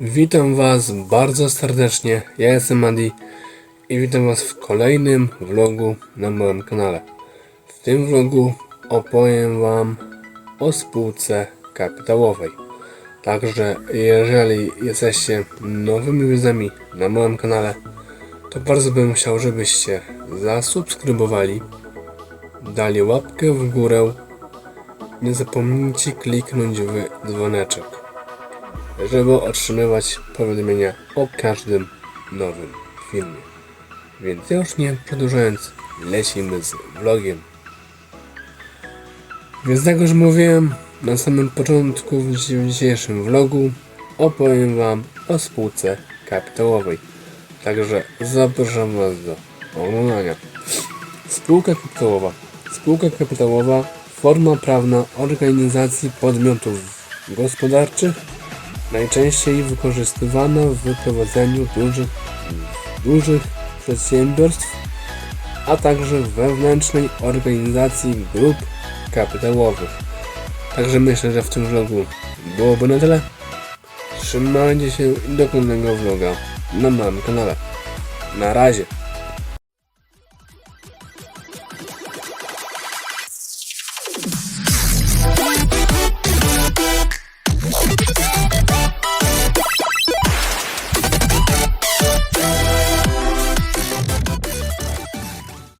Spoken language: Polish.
Witam Was bardzo serdecznie. Ja jestem Adi i witam Was w kolejnym vlogu na moim kanale. W tym vlogu opowiem Wam o spółce kapitałowej. Także jeżeli jesteście nowymi widzami na moim kanale, to bardzo bym chciał, żebyście zasubskrybowali, dali łapkę w górę, nie zapomnijcie kliknąć w dzwoneczek żeby otrzymywać powiadomienia o każdym nowym filmie. Więc już nie przedłużając, lecimy z vlogiem. Więc jak już mówiłem na samym początku w dzisiejszym vlogu, opowiem Wam o spółce kapitałowej. Także zapraszam Was do oglądania. Spółka kapitałowa. Spółka kapitałowa forma prawna organizacji podmiotów gospodarczych najczęściej wykorzystywana w prowadzeniu dużych, dużych przedsiębiorstw, a także wewnętrznej organizacji grup kapitałowych. Także myślę, że w tym vlogu byłoby na tyle. Trzymajcie się i do kolejnego vloga na moim kanale. Na razie.